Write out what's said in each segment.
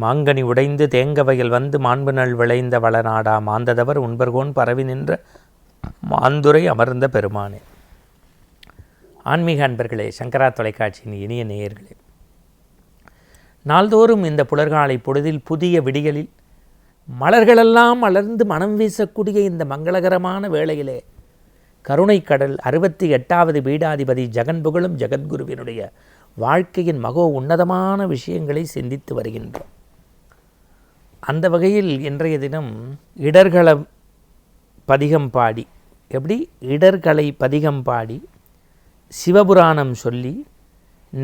மாங்கனி உடைந்து தேங்க வயல் வந்து மாண்பு நல் விளைந்த வளநாடா மாந்ததவர் உண்பர்கோன் பரவி நின்ற மாந்துரை அமர்ந்த பெருமானே. ஆன்மீக அன்பர்களே சங்கரா தொலைக்காட்சியின் இனிய நேயர்களே. நாள்தோறும் இந்த புலர்காலை பொழுதில் புதிய விடிகளில் மலர்களெல்லாம் மலர்ந்து மனம் வீசக்கூடிய இந்த மங்களகரமான வேளையிலே கருணைக்கடல் அறுபத்தி எட்டாவது பீடாதிபதி ஜெகன் புகழும் ஜெகத்குருவினுடைய வாழ்க்கையின் மகோ உன்னதமான விஷயங்களை சிந்தித்து வருகின்றோம். அந்த வகையில் இன்றைய தினம் இடர்கள பதிகம் பாடி எப்படி? இடர்களை பதிகம் பாடி சிவபுராணம் சொல்லி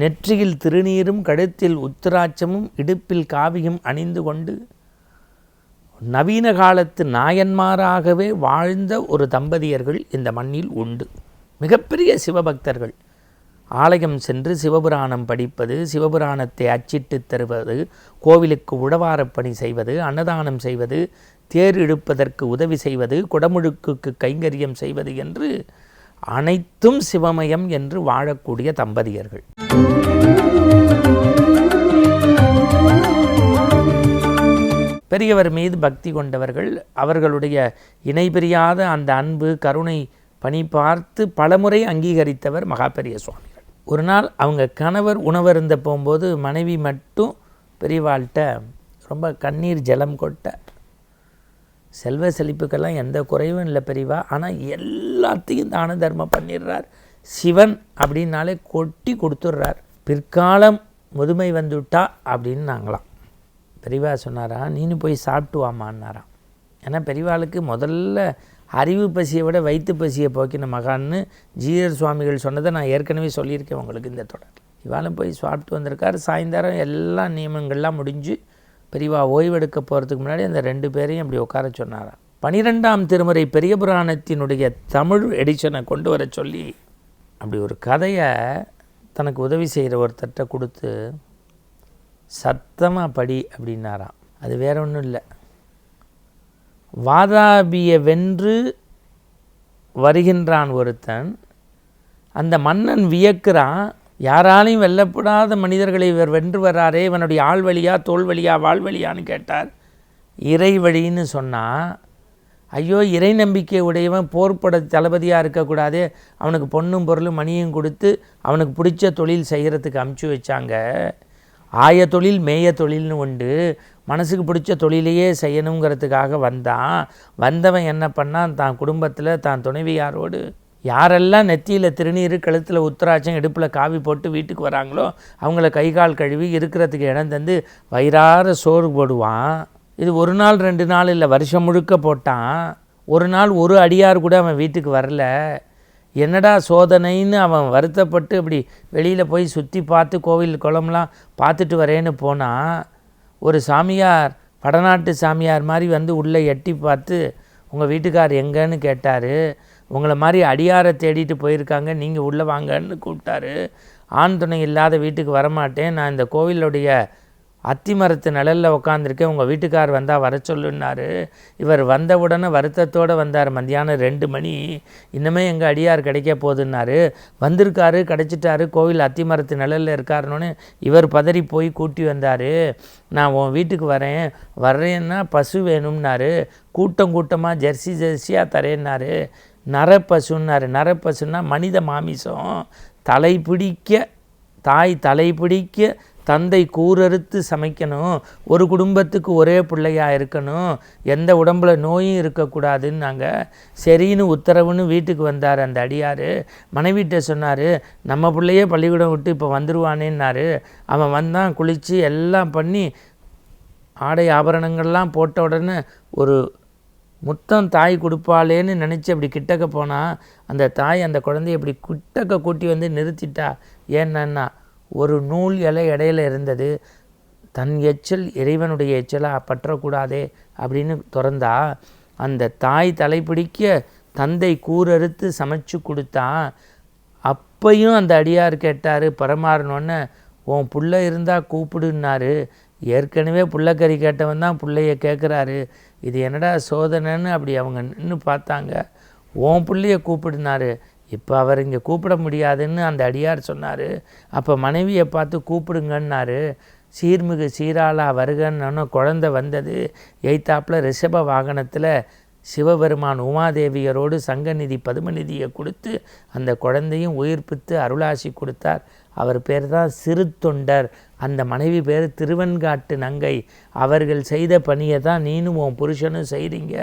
நெற்றியில் திருநீரும் கழுத்தில் உத்திராட்சமும் இடுப்பில் காவியும் அணிந்து கொண்டு நவீன காலத்து நாயன்மாராகவே வாழ்ந்த ஒரு தம்பதியர்கள் இந்த மண்ணில் உண்டு. மிகப்பெரிய சிவபக்தர்கள். ஆலயம் சென்று சிவபுராணம் படிப்பது சிவபுராணத்தை அச்சிட்டு தருவது கோவிலுக்கு உழவாரப்பணி செய்வது அன்னதானம் செய்வது தேர் இழுப்பதற்கு உதவி செய்வது குடமுழுக்குக்கு கைங்கரியம் செய்வது என்று அனைத்தும் சிவமயம் என்று வாழக்கூடிய தம்பதியர்கள். பெரியவர் மீது பக்தி கொண்டவர்கள் அவர்களுடைய இணைபிரியாத அந்த அன்பு கருணை பணி பார்த்து பலமுறை அங்கீகரித்தவர் மகாபெரிய சுவாமி. ஒரு நாள் அவங்க கணவர் உணவருந்த போகும்போது மனைவி மட்டும் பெரியவாள்கிட்ட ரொம்ப கண்ணீர் ஜலம் கொட்ட. செல்வ செழிப்புக்கெல்லாம் எந்த குறைவும் இல்லை பெரியவா. ஆனால் எல்லாத்தையும் தான தர்மம் பண்ணிடுறார். சிவன் அப்படின்னாலே கொட்டி கொடுத்துட்றார். பிற்காலம் முதுமை வந்துவிட்டா அப்படின்னு நாங்களாம் பெரியவா சொன்னாரா நீனு போய் சாப்பிட்டு வாமான்னாராம் ஏன்னா பெரியவாளுக்கு முதல்ல அறிவு பசியை விட வைத்து பசியை போக்கின மகான்னு ஜீரர் சுவாமிகள் சொன்னதை நான் ஏற்கனவே சொல்லியிருக்கேன் உங்களுக்கு இந்த தொடர் இவாளும் போய் சாப்பிட்டு வந்திருக்கார். சாயந்தரம் எல்லா நியமங்கள்லாம் முடிஞ்சு பெரியவா ஓய்வெடுக்க போகிறதுக்கு முன்னாடி அந்த ரெண்டு பேரையும் அப்படி உட்கார சொன்னாராம் பனிரெண்டாம் திருமுறை பெரிய புராணத்தினுடைய தமிழ் எடிஷனை கொண்டு வர சொல்லி அப்படி ஒரு கதையை தனக்கு உதவி செய்கிற ஒருத்தர்கிட்ட கொடுத்து சத்தமாக படி அப்படின்னாராம். அது வேற ஒன்றும் இல்லை. வாதாபியை வென்று வருகின்றான் ஒருத்தன். அந்த மன்னன் வியக்கிறான். யாராலையும் வெல்லப்படாத மனிதர்களை இவர் வென்று வர்றாரே இவனுடைய ஆள் வழியா தோல் வழியா வாழ் வழியான்னு கேட்டார். இறை வழின்னு சொன்னால் ஐயோ இறை நம்பிக்கை உடையவன் போர்ப்பட தளபதியாக இருக்கக்கூடாதே. அவனுக்கு பொண்ணும் பொருளும் மணியும் கொடுத்து அவனுக்கு பிடிச்ச தொழில் செய்கிறதுக்கு அமுச்சு வச்சாங்க. ஆய தொழில் மேய தொழில்னு உண்டு. மனசுக்கு பிடிச்ச தொழிலையே செய்யணுங்கிறதுக்காக வந்தான். வந்தவன் என்ன பண்ணான்? தான் குடும்பத்தில் தான் துணைவியாரோடு யாரெல்லாம் நெத்தியில் திருநீர் கழுத்தில் உத்தராட்சம் இடுப்பில் காவி போட்டு வீட்டுக்கு வராங்களோ அவங்கள கை கால் கழுவி இருக்கிறதுக்கு இடம் தந்து வயிறார சோறு போடுவான். இது ஒரு நாள் ரெண்டு நாள் இல்லை வருஷம் முழுக்க போட்டான். ஒரு நாள் ஒரு அடியார் கூட அவன் வீட்டுக்கு வரல. என்னடா சோதனைன்னு அவன் வருத்தப்பட்டு இப்படி வெளியில் போய் சுற்றி பார்த்து கோவில் குளம்லாம் பார்த்துட்டு வரேன்னு போனால் ஒரு சாமியார் வடநாட்டு சாமியார் மாதிரி வந்து உள்ளே எட்டி பார்த்து உங்கள் வீட்டுக்கார் எங்கன்னு கேட்டார். உங்களை மாதிரி அடியாரை தேடிட்டு போயிருக்காங்க. நீங்கள் உள்ளே வாங்கன்னு கூப்பிட்டாரு. ஆண் துணை இல்லாத வீட்டுக்கு வரமாட்டேன். நான் இந்த கோவிலுடைய அத்தி மரத்து நிழலில் உட்காந்துருக்கேன் உங்கள் வீட்டுக்கார் வந்தால் வர சொல்லுன்னாரு. இவர் வந்தவுடனே வருத்தத்தோடு வந்தார். மத்தியானம் ரெண்டு மணி. இன்னுமே எங்கள் அடியார் கிடைக்க போதுன்னாரு வந்திருக்காரு கிடைச்சிட்டாரு. கோவில் அத்தி மரத்து நிழலில் இருக்காருன்னு இவர் பதறி போய் கூட்டி வந்தார். நான் உன் வீட்டுக்கு வரேன். வர்றேன்னா பசு வேணும்னாரு. கூட்டம் கூட்டமாக ஜெர்சி ஜெர்சியாக தரேன்னாரு. நரப்பசுன்னாரு. நரப்பசுன்னா மனித மாமிசம். தலை பிடிக்க தாய் தலை பிடிக்க தந்தை கூறறுத்து சமைக்கணும். ஒரு குடும்பத்துக்கு ஒரே பிள்ளையாக இருக்கணும். எந்த உடம்புல நோயும் இருக்கக்கூடாதுன்னாங்க சரின்னு உத்தரவுன்னு வீட்டுக்கு வந்தார் அந்த அடியார். மனைவிட்ட சொன்னார் நம்ம பிள்ளையே பள்ளிக்கூடம் விட்டு இப்போ வந்துருவானேன்னாரு. அவன் வந்தான் குளித்து எல்லாம் பண்ணி ஆடை ஆபரணங்கள்லாம் போட்ட உடனே ஒரு முத்தம் தாய் கொடுப்பாளேன்னு நினச்சி அப்படி கிட்டக்க போனால் அந்த தாய் அந்த குழந்தைய இப்படி கிட்டக்க கூட்டி வந்து நிறுத்திட்டா. ஏன்னா ஒரு நூல் இலை இடையில இருந்தது. தன் எச்சல் இறைவனுடைய எச்சலாக பற்றக்கூடாதே அப்படின்னு திறந்தா அந்த தாய் தலைப்பிடிக்க தந்தை கூறறுத்து சமைச்சு கொடுத்தான் அப்பையும் அந்த அடியார் கேட்டார் பரமாறணுன்னு உன் புள்ள இருந்தால் கூப்பிடுன்னாரு. ஏற்கனவே புள்ளக்கறி கேட்டவன் தான் பிள்ளைய கேட்குறாரு இது என்னடா சோதனைன்னு அப்படி அவங்க நின்று பார்த்தாங்க. உன் பிள்ளைய கூப்பிடுனாரு. இப்போ அவர் இங்கே கூப்பிட முடியாதுன்னு அந்த அடியார் சொன்னார். அப்போ மனைவியை பார்த்து கூப்பிடுங்கன்னாரு. சீர்மிகு சீராளா வருகன்னு குழந்தை வந்தது. எய்த்தாப்பில் ரிஷப வாகனத்தில் சிவபெருமான் உமாதேவியரோடு சங்கநிதி பதுமநிதியை கொடுத்து அந்த குழந்தையும் உயிர்ப்பித்து அருளாசி கொடுத்தார். அவர் பேர் தான் சிறு தொண்டர் அந்த மனைவி பேர் திருவெண்காட்டு நங்கை. அவர்கள் செய்த பணியை தான் நீனும் உன் புருஷனும் செய்கிறீங்க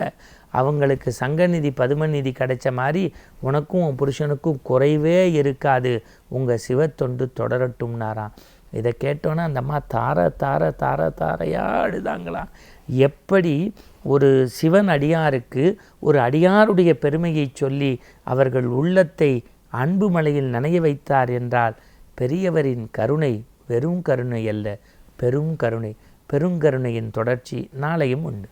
அவங்களுக்கு சங்கநிதி பதுமநிதி கிடைச்ச மாதிரி உனக்கும் உன் புருஷனுக்கும் குறைவே இருக்காது. உங்கள் சிவத்தொண்டு தொடரட்டும்னாராம். இதை கேட்டோன்னே அந்த அம்மா தார தார தார தாரையாக அழுதாங்களாம் எப்படி ஒரு சிவன் அடியாருக்கு ஒரு அடியாருடைய பெருமையை சொல்லி அவர்கள் உள்ளத்தை அன்பு மலையில் நனைய வைத்தார் என்றால் பெரியவரின் கருணை வெறும் கருணை அல்ல பெரும் கருணை பெருங்கருணையின் தொடர்ச்சி நாளையும் உண்டு.